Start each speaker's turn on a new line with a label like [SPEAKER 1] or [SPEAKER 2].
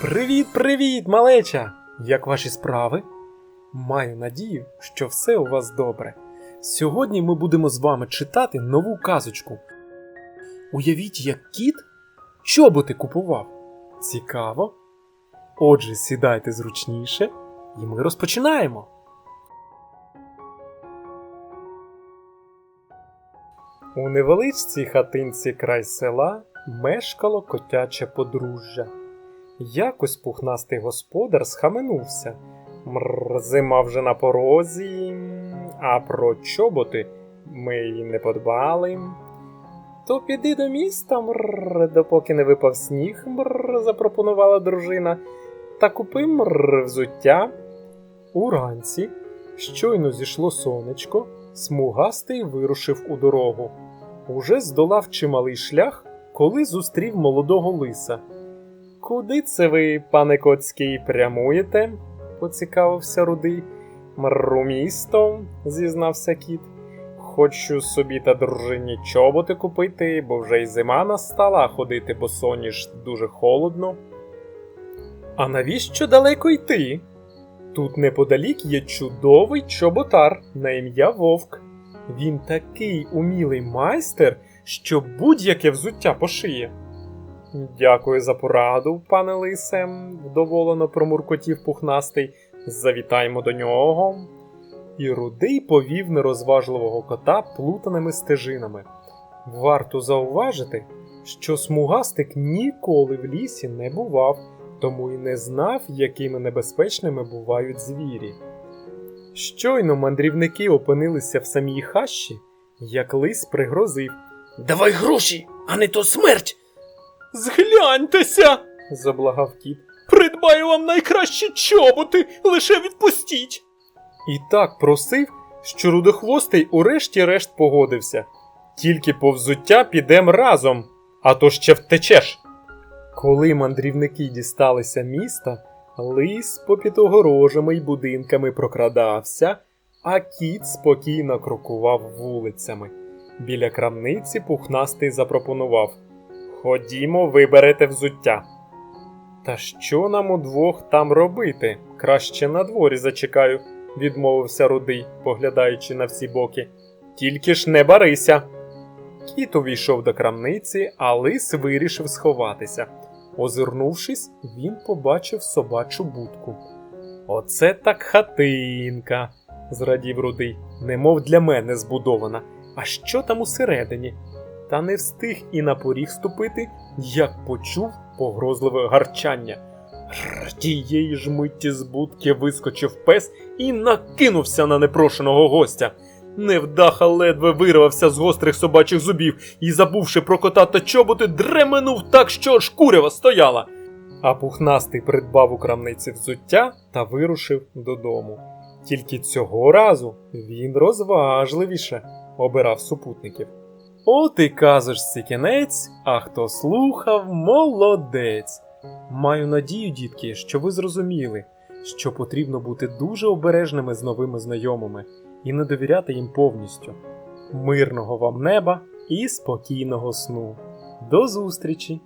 [SPEAKER 1] Привіт, привіт, малеча! Як ваші справи? Маю надію, що все у вас добре. Сьогодні ми будемо з вами читати нову казочку. Уявіть, як кіт чоботи купував. Цікаво. Отже, сідайте зручніше, і ми розпочинаємо. У невеличкій хатинці край села мешкало котяче подружжя. Якось пухнастий господар схаменувся. Мр, зима вже на порозі, а про чоботи ми й не подбали. То піди до міста, мр, допоки не випав сніг, мр, запропонувала дружина, та купи мр, взуття. Уранці щойно зійшло сонечко, смугастий вирушив у дорогу. Уже здолав чималий шлях, коли зустрів молодого лиса. Куди це ви, пане Коцький, прямуєте? поцікавився рудий. Мру місто, зізнався кіт. Хочу собі та дружині чоботи купити, бо вже й зима настала, а ходити босоніж дуже холодно. А навіщо далеко йти? Тут неподалік є чудовий чоботар на ім'я Вовк. Він такий умілий майстер, що будь-яке взуття пошиє. Дякую за пораду, пане лисе, вдоволено промуркотів пухнастий. Завітаємо до нього. І рудий повів нерозважливого кота плутаними стежинами. Варто зауважити, що смугастик ніколи в лісі не бував, тому й не знав, якими небезпечними бувають звірі. Щойно мандрівники опинилися в самій хащі, як лис пригрозив.
[SPEAKER 2] Давай гроші, а не то смерть.
[SPEAKER 1] Згляньтеся, заблагав кіт. Придбаю вам найкращі чоботи, лише відпустіть. І так просив, що рудохвостий урешті-решт погодився. Тільки по взуття підем разом, а то ще втечеш. Коли мандрівники дісталися міста, лис попід огорожами й будинками прокрадався, а кіт спокійно крокував вулицями. Біля крамниці пухнастий запропонував. Ходімо, виберете взуття. Та що нам удвох там робити? Краще на дворі зачекаю, відмовився рудий, поглядаючи на всі боки. Тільки ж не барися. Кіт увійшов до крамниці, а лис вирішив сховатися. Озирнувшись, він побачив собачу будку. Оце так хатинка, зрадів рудий, немов для мене збудована. А що там усередині? Та не встиг і на поріг ступити, як почув погрозливе гарчання. Тієї ж миті з будки вискочив пес і накинувся на непрошеного гостя. Невдаха ледве вирвався з гострих собачих зубів і, забувши про кота та чоботи, дременув так, що аж курява стояла. А пухнастий придбав у крамниці взуття та вирушив додому. Тільки цього разу він розважливіше обирав супутників. От і казочці кінець, а хто слухав, молодець. Маю надію, дітки, що ви зрозуміли, що потрібно бути дуже обережними з новими знайомими і не довіряти їм повністю. Мирного вам неба і спокійного сну. До зустрічі!